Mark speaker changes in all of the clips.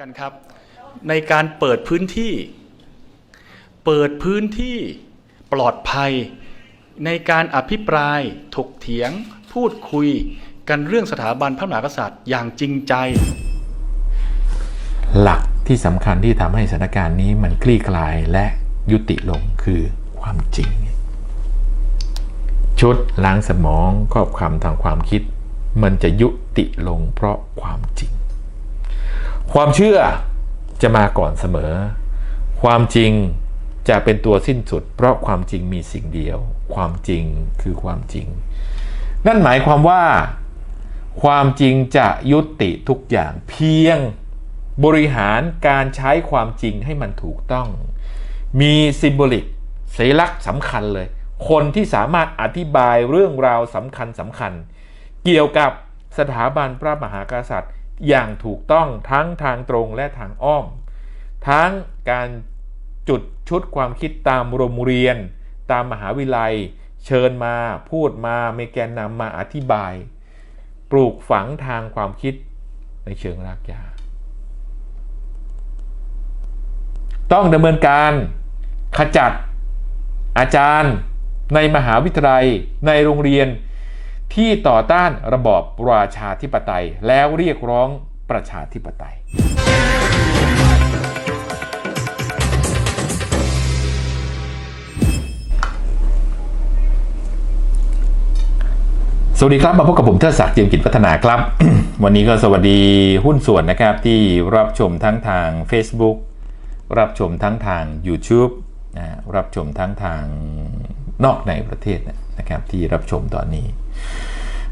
Speaker 1: กันครับ ในการเปิดพื้นที่ เปิดพื้นที่ปลอดภัย ในการอภิปราย ถกเถียง พูดคุยกันเรื่องสถาบันพระมหากษัตริย์อย่างจริงใจ
Speaker 2: หลักที่สำคัญที่ทำให้สถานการณ์นี้มันคลี่คลายและยุติลงคือความจริง ชุดล้างสมองครอบคำทางความคิด มันจะยุติลงเพราะความจริง ความเชื่อจะมาก่อนเสมอ ความจริงจะเป็นตัวสิ้นสุด เพราะความจริงมีสิ่งเดียว ความจริงคือความจริง นั่นหมายความว่า ความจริงจะยุติทุกอย่างเพียงบริหารการใช้ความจริงให้มันถูกต้อง มีซิมโบลิกสัญลักษณ์สำคัญเลย คนที่สามารถอธิบายเรื่องราวสำคัญสำคัญ เกี่ยวกับสถาบันพระมหากษัตริย์ อย่างถูกต้องทั้งทางตรงและทางอ้อม ทั้งการจุดชุดความคิดตามโรงเรียน ตามมหาวิทยาลัย เชิญมาพูดมามีแกนนำมาอธิบาย ปลูกฝังทางความคิดในเชิงรากหญ้าต้องดำเนินการขจัดอาจารย์ ในมหาวิทยาลัย ในโรงเรียน ที่ต่อต้านระบอบราชาธิปไตย แล้วเรียกร้องประชาธิปไตย สวัสดีครับ มาพบกับผมเทิดศักดิ์เจียมกิจพัฒนาครับ วันนี้ก็สวัสดีหุ้นส่วนนะครับ ที่รับชมทั้งทาง Facebook รับชมทั้งทาง YouTube นะรับชมทั้งทางนอกในประเทศนะครับที่รับชมตอนนี้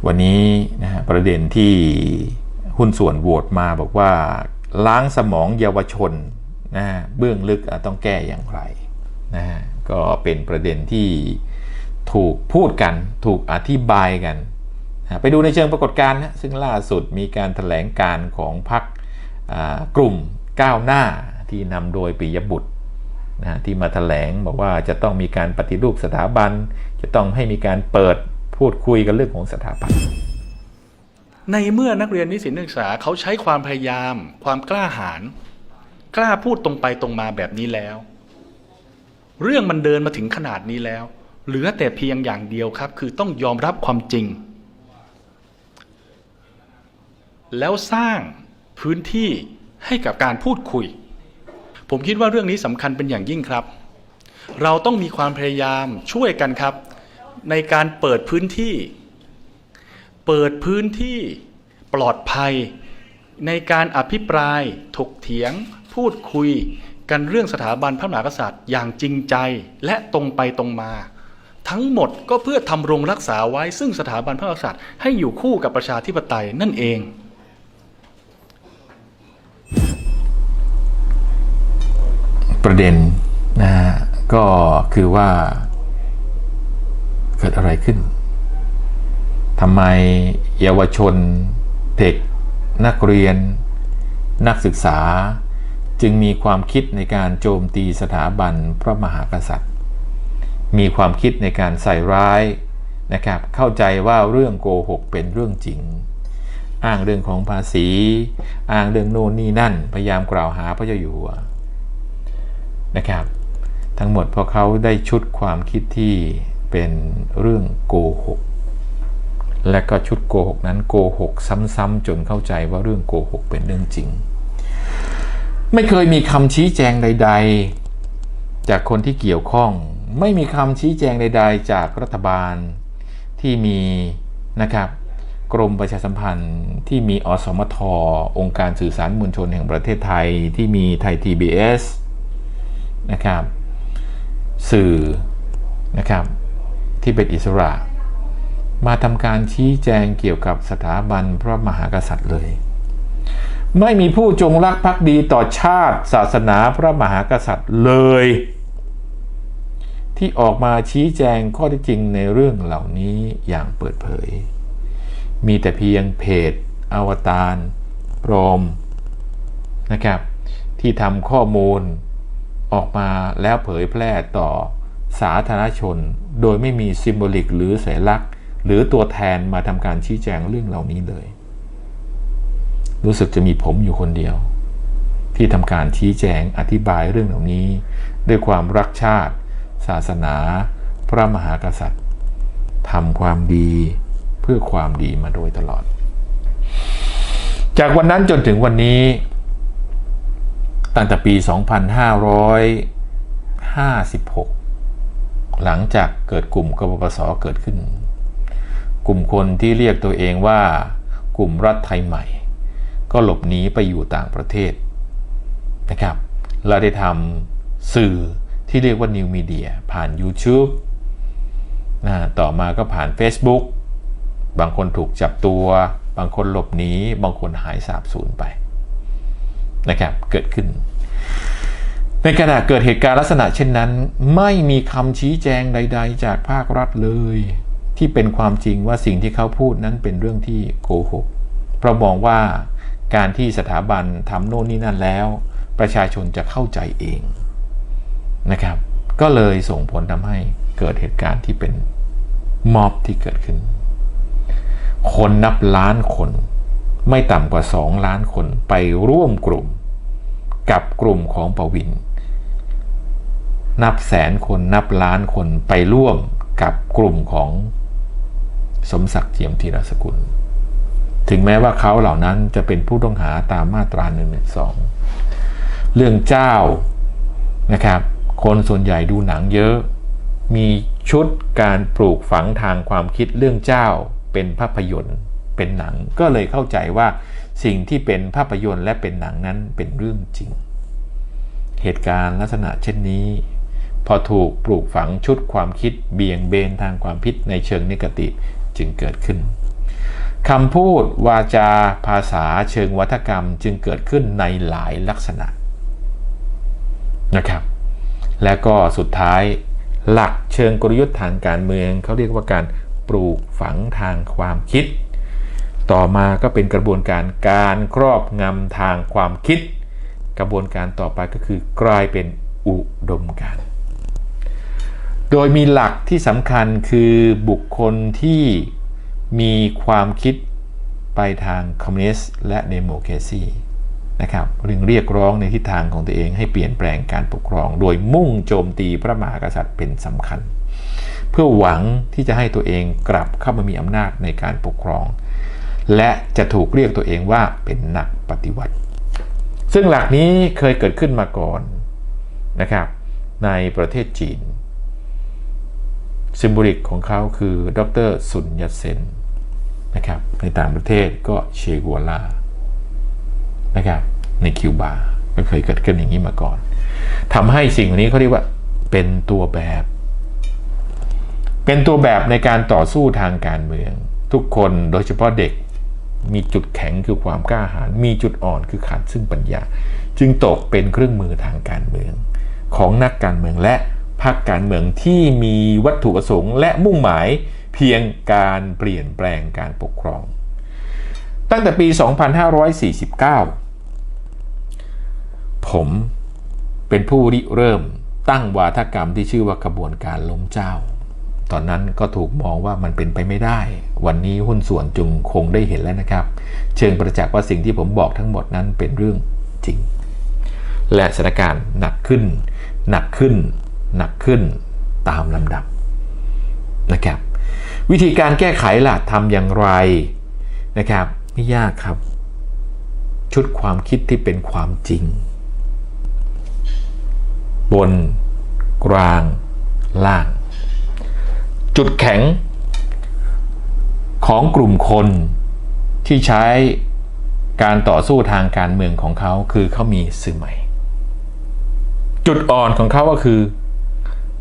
Speaker 2: วันนี้นะฮะประเด็นที่หุ้นส่วนโหวตมาบอกว่าล้างสมองเยาวชนนะฮะเบื้องลึกต้องแก้อย่างไรนะฮะก็เป็นประเด็นที่ถูกพูดกันถูกอธิบายกันนะไปดูในเชิงปรากฏการณ์นะซึ่งล่าสุดมีการถแถลงการของพรรคกลุ่มก้าวหน้าที่นำโดยปิยบุตรนะฮะที่มาถแถลงบอกว่าจะต้องมีการปฏิรูปสถาบัน จะต้องให้มีการเปิด พูดคุยกันเรื่องของสถาบัน
Speaker 1: ในเมื่อนักเรียนนิสิตนักศึกษาเขาใช้ความพยายาม ความกล้าหาญกล้าพูดตรงไปตรงมาแบบนี้แล้ว เรื่องมันเดินมาถึงขนาดนี้แล้ว เหลือแต่เพียงอย่างเดียวครับ คือต้องยอมรับความจริง แล้วสร้างพื้นที่ให้กับการพูดคุย ผมคิดว่าเรื่องนี้สำคัญเป็นอย่างยิ่งครับ เราต้องมีความพยายามช่วยกันครับ ในการเปิดพื้นที่ เปิดพื้นที่ปลอดภัย ในการอภิปราย ถกเถียง พูดคุย กันเรื่องสถาบันพระมหากษัตริย์ อย่างจริงใจและตรงไปตรงมา ทั้งหมดก็เพื่อทำรงรักษาไว้ซึ่งสถาบันพระมหากษัตริย์ให้อยู่คู่กับประชาธิปไตยนั่นเอง
Speaker 2: ประเด็นนะฮะก็คือว่า เกิดอะไรขึ้นทำไมเยาวชน เด็ก นักเรียน นักศึกษา จึงมีความคิดในการโจมตีสถาบันพระมหากษัตริย์ มีความคิดในการใส่ร้ายนะครับ เข้าใจว่าเรื่องโกหกเป็นเรื่องจริง อ้างเรื่องของภาษี อ้างเรื่องโน่นนี่นั่น พยายามกล่าวหาพระเจ้าอยู่หัวนะครับ ทั้งหมดเพราะเขาได้ชุดความคิดที่ เป็นเรื่องโกหก และก็ชุดโกหกนั้นโกหกซ้ำๆจนเข้าใจว่าเรื่องโกหกเป็นเรื่องจริง ไม่เคยมีคำชี้แจงใด ๆ จากคนที่เกี่ยวข้อง ไม่มีคำชี้แจงใด ๆ จากรัฐบาลที่มีนะครับกรมประชาสัมพันธ์ที่มีอสมทองค์การสื่อสารมวลชนแห่งประเทศไทยที่มีไทย TBS นะครับ สื่อนะครับ ที่เป็นอิสระ มาทำการชี้แจงเกี่ยวกับสถาบันพระมหากษัตริย์เลย ไม่มีผู้จงรักภักดีต่อชาติศาสนาพระมหากษัตริย์เลย ที่ออกมาชี้แจงข้อเท็จจริงในเรื่องเหล่านี้อย่างเปิดเผย มีแต่เพียงเพจอวตารปลอมนะครับที่ทำข้อมูลออกมาแล้วเผยแพร่ต่อสาธารณชน โดยไม่มีซิมโบลิกหรือสัญลักษณ์ หรือตัวแทนมาทำการชี้แจงเรื่องเหล่านี้เลย รู้สึกจะมีผมอยู่คนเดียว ที่ทำการชี้แจงอธิบายเรื่องเหล่านี้ ด้วยความรักชาติ ศาสนา พระมหากษัตริย์ทำความดีเพื่อความดีมาโดยตลอด จากวันนั้นจนถึงวันนี้ตั้งแต่ปี 2556 หลังจากเกิดกลุ่มกบปสเกิดขึ้น กลุ่มคนที่เรียกตัวเองว่ากลุ่มรัฐไทยใหม่ ก็หลบหนีไปอยู่ต่างประเทศนะครับและได้ทำสื่อที่เรียกว่านิวมีเดียผ่าน YouTube นะต่อมาก็ผ่าน Facebook บางคนถูกจับตัว บางคนหลบหนี บางคนหายสาบสูญไปนะครับ เกิดขึ้น ในขณะเกิดเหตุการณ์ลักษณะเช่นนั้น ไม่มีคำชี้แจงใด ๆ จากภาครัฐเลย ที่เป็นความจริงว่าสิ่งที่เขาพูดนั้นเป็นเรื่องที่โกหกเพราะมองว่าการที่สถาบันทำโน่นนี่นั่นแล้ว ประชาชนจะเข้าใจเองนะครับ ก็เลยส่งผลทำให้เกิดเหตุการณ์ที่เป็นม็อบที่เกิดขึ้น คนนับล้านคน ไม่ต่ำกว่า 2 ล้านคนไปร่วมกลุ่ม กับกลุ่มของประวิน นับแสนคนนับล้านคนไปร่วมกับกลุ่มของสมศักดิ์เจียมธีรสกุล ถึงแม้ว่าเขาเหล่านั้นจะเป็นผู้ต้องหาตามมาตรา1นึเรื่องเจ้านะครับ คนส่วนใหญ่ดูหนังเยอะ มีชุดการปลูกฝังทางความคิดเรื่องเจ้าเป็นภาพยนตร์เป็นหนังก็เลยเข้าใจว่าสิ่งที่เป็นภาพยนตร์และเป็นหนังนั้นเป็นเรื่องจริง เหตุการณ์ลักษณะเช่นนี้ พอถูกปลูกฝังชุดความคิดเบี่ยงเบนทางความคิดในเชิงนิกติจึงเกิดขึ้นคำพูดวาจาภาษาเชิงวัฒกรรมจึงเกิดขึ้นในหลายลักษณะนะครับ และก็สุดท้ายหลักเชิงกลยุทธ์ทางการเมืองเขาเรียกว่าการปลูกฝังทางความคิด ต่อมาก็เป็นกระบวนการการครอบงำทางความคิด กระบวนการต่อไปก็คือกลายเป็นอุดมการ โดยมีหลักที่สำคัญคือบุคคลที่มีความคิดไปทางคอมมิวนิสต์และเดโมแครซีนะครับรึงเรียกร้องในทิศทางของตัวเองให้เปลี่ยนแปลงการปกครอง โดยมุ่งโจมตีพระมหากษัตริย์เป็นสำคัญ เพื่อหวังที่จะให้ตัวเองกลับเข้ามามีอำนาจในการปกครอง และจะถูกเรียกตัวเองว่าเป็นนักปฏิวัติ ซึ่งหลักนี้เคยเกิดขึ้นมาก่อนนะครับในประเทศจีน ซิมบลิกของเขาคือดรซุนยัตเซนนะครับในต่างประเทศก็เชกัวลานะครับในคิวบาก็เคยเกิดขึ้นอย่างนี้มาก่อนทำให้สิ่งนี้เขาเรียกว่าเป็นตัวแบบ เป็นตัวแบบในการต่อสู้ทางการเมือง ทุกคนโดยเฉพาะเด็กมีจุดแข็งคือความกล้าหาญมีจุดอ่อนคือขาดซึ่งปัญญา จึงตกเป็นเครื่องมือทางการเมือง ของนักการเมืองและ พรรคการเมืองที่มีวัตถุประสงค์ และมุ่งหมายเพียงการเปลี่ยนแปลงการปกครอง ตั้งแต่ปี 2549 ผมเป็นผู้ริเริ่มตั้งวาทกรรมที่ชื่อว่ากระบวนการล้มเจ้า ตอนนั้นก็ถูกมองว่ามันเป็นไปไม่ได้ วันนี้หุ้นส่วนจุงคงได้เห็นแล้วนะครับ เชิงประจักษ์ว่าสิ่งที่ผมบอกทั้งหมดนั้นเป็นเรื่องจริง และสถานการณ์หนักขึ้น หนักขึ้น หนักขึ้นตามลำดับนะครับ วิธีการแก้ไขล่ะทำอย่างไรนะครับไม่ยากครับ ชุดความคิดที่เป็นความจริง บน กลางล่าง จุดแข็ง ของกลุ่มคนที่ใช้การต่อสู้ทางการเมืองของเขาคือเขามีสื่อใหม่ จุดอ่อนของเขาก็คือ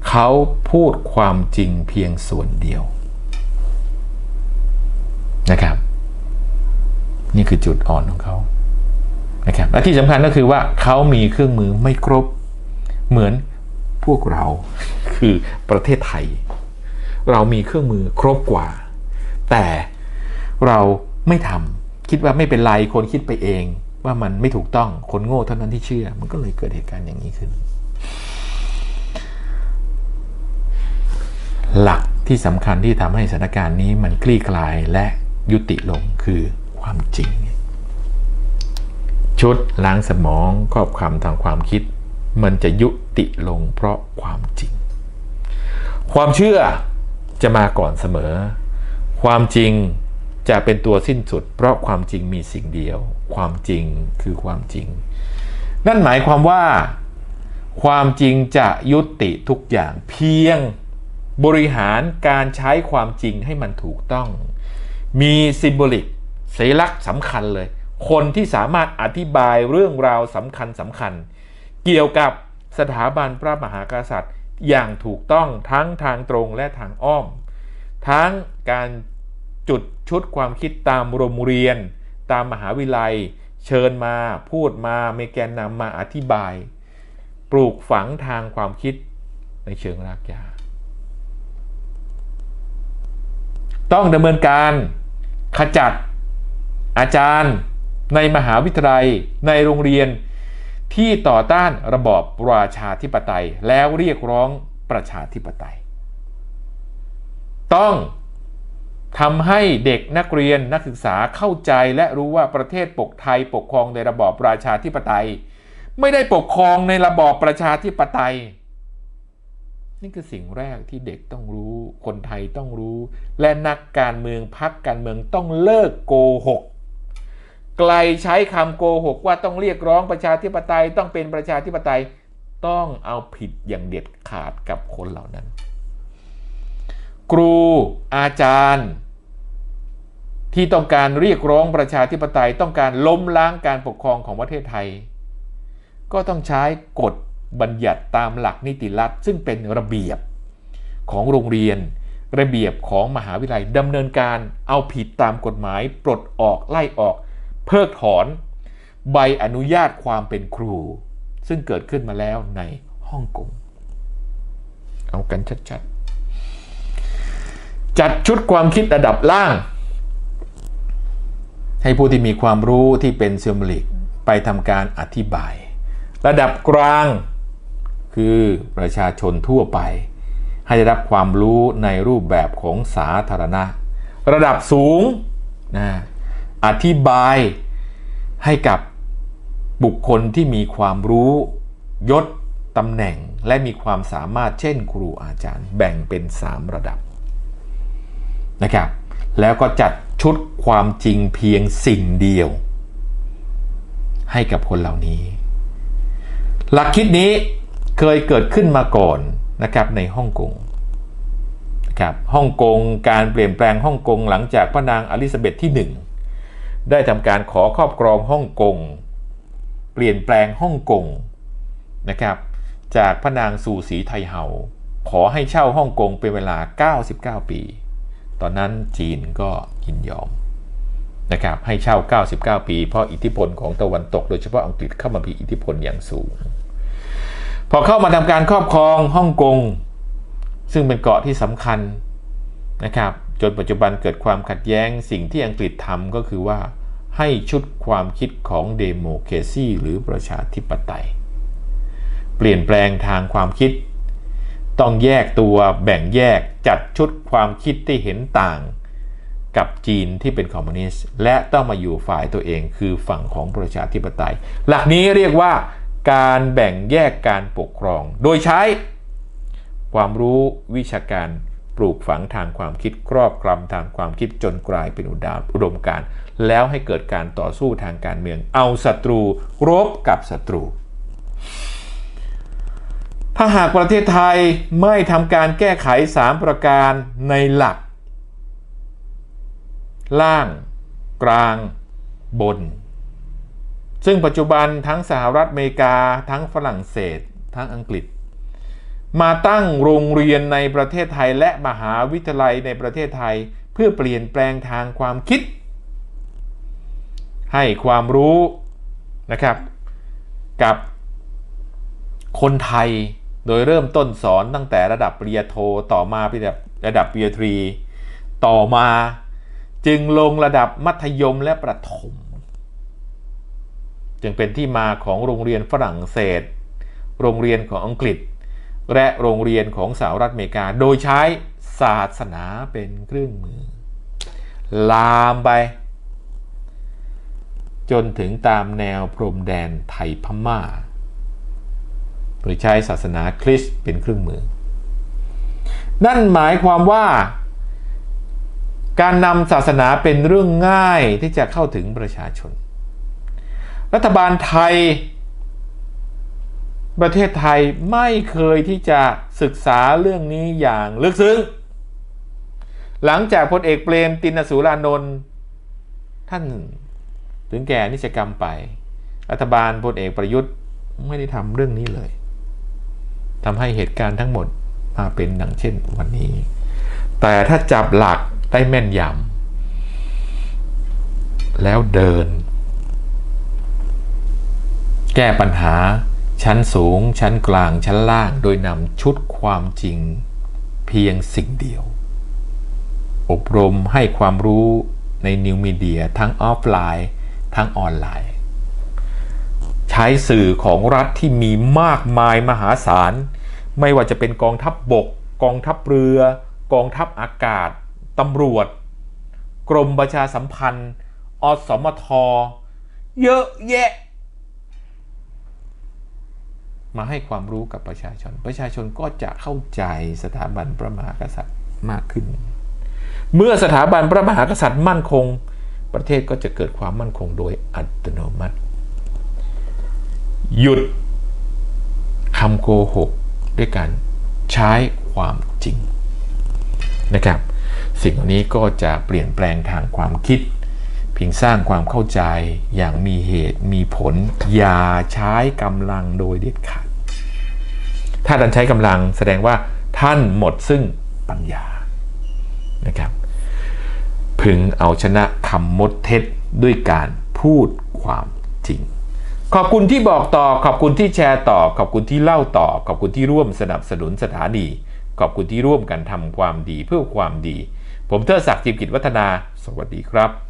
Speaker 2: เขาพูดความจริงเพียงส่วนเดียวนะครับ นี่คือจุดอ่อนของเขานะครับและที่สำคัญก็คือว่าเขามีเครื่องมือไม่ครบเหมือนพวกเราคือประเทศไทย เรามีเครื่องมือครบกว่า แต่เราไม่ทำคิดว่าไม่เป็นไรคนคิดไปเอง ว่ามันไม่ถูกต้องคนโง่เท่านั้นที่เชื่อ มันก็เลยเกิดเหตุการณ์อย่างนี้ขึ้น หลัก ที่สำคัญที่ทำให้สถานการณ์นี้มันคลี่คลายและยุติลงคือความจริง ชุดล้างสมองครอบคำทางความคิด มันจะยุติลงเพราะความจริง ความเชื่อจะมาก่อนเสมอ ความจริงจะเป็นตัวสิ้นสุด เพราะความจริงมีสิ่งเดียว ความจริงคือความจริง นั่นหมายความว่า ความจริงจะยุติทุกอย่างเพียง บริหารการใช้ความจริงให้มันถูกต้อง มีซิมโบลิกสัญลักษณ์สำคัญเลย คนที่สามารถอธิบายเรื่องราวสำคัญสำคัญ เกี่ยวกับสถาบันพระมหากษัตริย์ อย่างถูกต้องทั้งทางตรงและทางอ้อม ทั้งการจุดชุดความคิดตามโรงเรียน ตามมหาวิทยาลัย เชิญมาพูดมาเมแกนนำมาอธิบาย ปลูกฝังทางความคิดในเชิงรากหญ้า ต้องดำเนินการขจัดอาจารย์ในมหาวิทยาลัยในโรงเรียนที่ต่อต้านระบอบราชาธิปไตย แล้วเรียกร้องประชาธิปไตย ต้องทำให้เด็กนักเรียนนักศึกษาเข้าใจและรู้ว่าประเทศปกไทยปกครองในระบอบราชาธิปไตย ไม่ได้ปกครองในระบอบประชาธิปไตย นี่คือสิ่งแรกที่เด็กต้องรู้ คนไทยต้องรู้ และนักการเมืองพักการเมืองต้องเลิกโกหก ไกลใช้คำโกหกว่าต้องเรียกร้องประชาธิปไตยต้องเป็นประชาธิปไตยต้องเอาผิดอย่างเด็ดขาดกับคนเหล่านั้น ครูอาจารย์ ที่ต้องการเรียกร้องประชาธิปไตยต้องการล้มล้างการปกครองของประเทศไทย ก็ต้องใช้กฎ บัญญัติตามหลักนิติรัฐซึ่งเป็นระเบียบของโรงเรียน ระเบียบของมหาวิทยาลัยดำเนินการเอาผิดตามกฎหมาย ปลดออกไล่ออก เพิกถอน ใบอนุญาตความเป็นครู ซึ่งเกิดขึ้นมาแล้วในฮ่องกงเอากันชัดๆ จัดชุดความคิดระดับล่าง ให้ผู้ที่มีความรู้ที่เป็นเซมลิกไปทำการอธิบาย ระดับกลาง คือประชาชนทั่วไป ให้ได้รับความรู้ในรูปแบบของสาธารณะ ระดับสูงนะอธิบายให้กับบุคคลที่มีความรู้ยศตำแหน่งและมีความสามารถเช่นครูอาจารย์แบ่งเป็น 3 ระดับนะครับแล้วก็จัดชุดความจริงเพียงสิ่งเดียว ให้กับคนเหล่านี้ หลักคิดนี้ เคยเกิดขึ้นมาก่อนนะครับในฮ่องกงนะครับฮ่องกงการเปลี่ยนแปลงฮ่องกงหลังจากพระนางอลิซาเบธที่ 1 ได้ทำการขอครอบครองฮ่องกง เปลี่ยนแปลงฮ่องกงนะครับจากพระนางสู่สีไทเฮาขอให้เช่าฮ่องกงเป็นเวลา 99 ปี ตอนนั้นจีนก็ยินยอมนะครับให้เช่า 99 ปี เพราะอิทธิพลของตะวันตก โดยเฉพาะอังกฤษเข้ามามีอิทธิพลอย่างสูง พอเข้ามาทำการครอบครองฮ่องกง ซึ่งเป็นเกาะที่สำคัญนะครับ จนปัจจุบันเกิดความขัดแย้งสิ่งที่อังกฤษทำก็คือว่า ให้ชุดความคิดของเดโมเคซีหรือประชาธิปไตย เปลี่ยนแปลงทางความคิด ต้องแยกตัวแบ่งแยกจัดชุดความคิดที่เห็นต่างกับจีนที่เป็นคอมมิวนิสต์และต้องมาอยู่ฝ่ายตัวเองคือฝั่งของประชาธิปไตย หลักนี้เรียกว่า การแบ่งแยกการปกครอง โดยใช้ ความรู้วิชาการปลูกฝังทางความคิดครอบกลำทางความคิดจนกลายเป็นอุดามอุดมการ แล้วให้เกิดการต่อสู้ทางการเมือง เอาศัตรูรบกับศัตรู ถ้าหากประเทศไทยไม่ทำการแก้ไข 3 ประการในหลัก ล่าง กลางบน ซึ่งปัจจุบันทั้งสหรัฐอเมริกา ทั้งฝรั่งเศส ทั้งอังกฤษ มาตั้งโรงเรียนในประเทศไทยและมหาวิทยาลัยในประเทศไทย เพื่อเปลี่ยนแปลงทางความคิด ให้ความรู้นะครับ กับคนไทยโดยเริ่มต้นสอนตั้งแต่ระดับปริญญาโทต่อมาเป็นระดับระดับปริญญาตรี ต่อมาจึงลงระดับมัธยมและประถม จึงเป็นที่มาของโรงเรียนฝรั่งเศส โรงเรียนของอังกฤษ และโรงเรียนของสหรัฐอเมริกา โดยใช้ศาสนาเป็นเครื่องมือ ลามไป จนถึงตามแนวพรมแดนไทยพม่า โดยใช้ศาสนาคริสต์เป็นเครื่องมือ นั่นหมายความว่าการนำศาสนาเป็นเรื่องง่ายที่จะเข้าถึงประชาชน รัฐบาลไทย ประเทศไทยไม่เคยที่จะศึกษาเรื่องนี้อย่างลึกซึ้ง หลังจากพลเอกเปรมตินสูรานนท์ท่านถึงแก่นิจกรรมไป รัฐบาลพลเอกประยุทธ์ไม่ได้ทำเรื่องนี้เลยทำให้เหตุการณ์ทั้งหมดมาเป็นดังเช่นวันนี้ แต่ถ้าจับหลักได้แม่นยำแล้วเดิน แก้ปัญหาชั้นสูง ชั้นกลาง ชั้นล่าง โดยนำชุดความจริงเพียงสิ่งเดียว อบรมให้ความรู้ในนิวมีเดียทั้งออฟไลน์ ทั้งออนไลน์ ใช้สื่อของรัฐที่มีมากมายมหาศาล ไม่ว่าจะเป็นกองทัพบบก กองทัพเรือ กองทัพอากาศตำรวจ กรมประชาสัมพันธ์ อสมท เยอะแยะ มาให้ความรู้กับประชาชน ประชาชนก็จะเข้าใจสถาบันพระมหากษัตริย์มากขึ้น เมื่อสถาบันพระมหากษัตริย์มั่นคง ประเทศก็จะเกิดความมั่นคงโดยอัตโนมัติ หยุดคำโกหกด้วยการใช้ความจริงนะครับ สิ่งเหล่านี้ก็จะเปลี่ยนแปลงทางความคิด เพียงสร้างความเข้าใจอย่างมีเหตุมีผล อย่าใช้กำลังโดยเด็ดขาด ถ้าท่านใช้กำลังแสดงว่าท่านหมดซึ่งปัญญานะครับพึงเอาชนะคำมดเท็จด้วยการพูดความจริง ขอบคุณที่บอกต่อ ขอบคุณที่แชร์ต่อ ขอบคุณที่เล่าต่อ ขอบคุณที่ร่วมสนับสนุนสถานี ขอบคุณที่ร่วมกันทำความดีเพื่อความดี ผมเทอศักดิ์จิมกิจวัฒนา สวัสดีครับ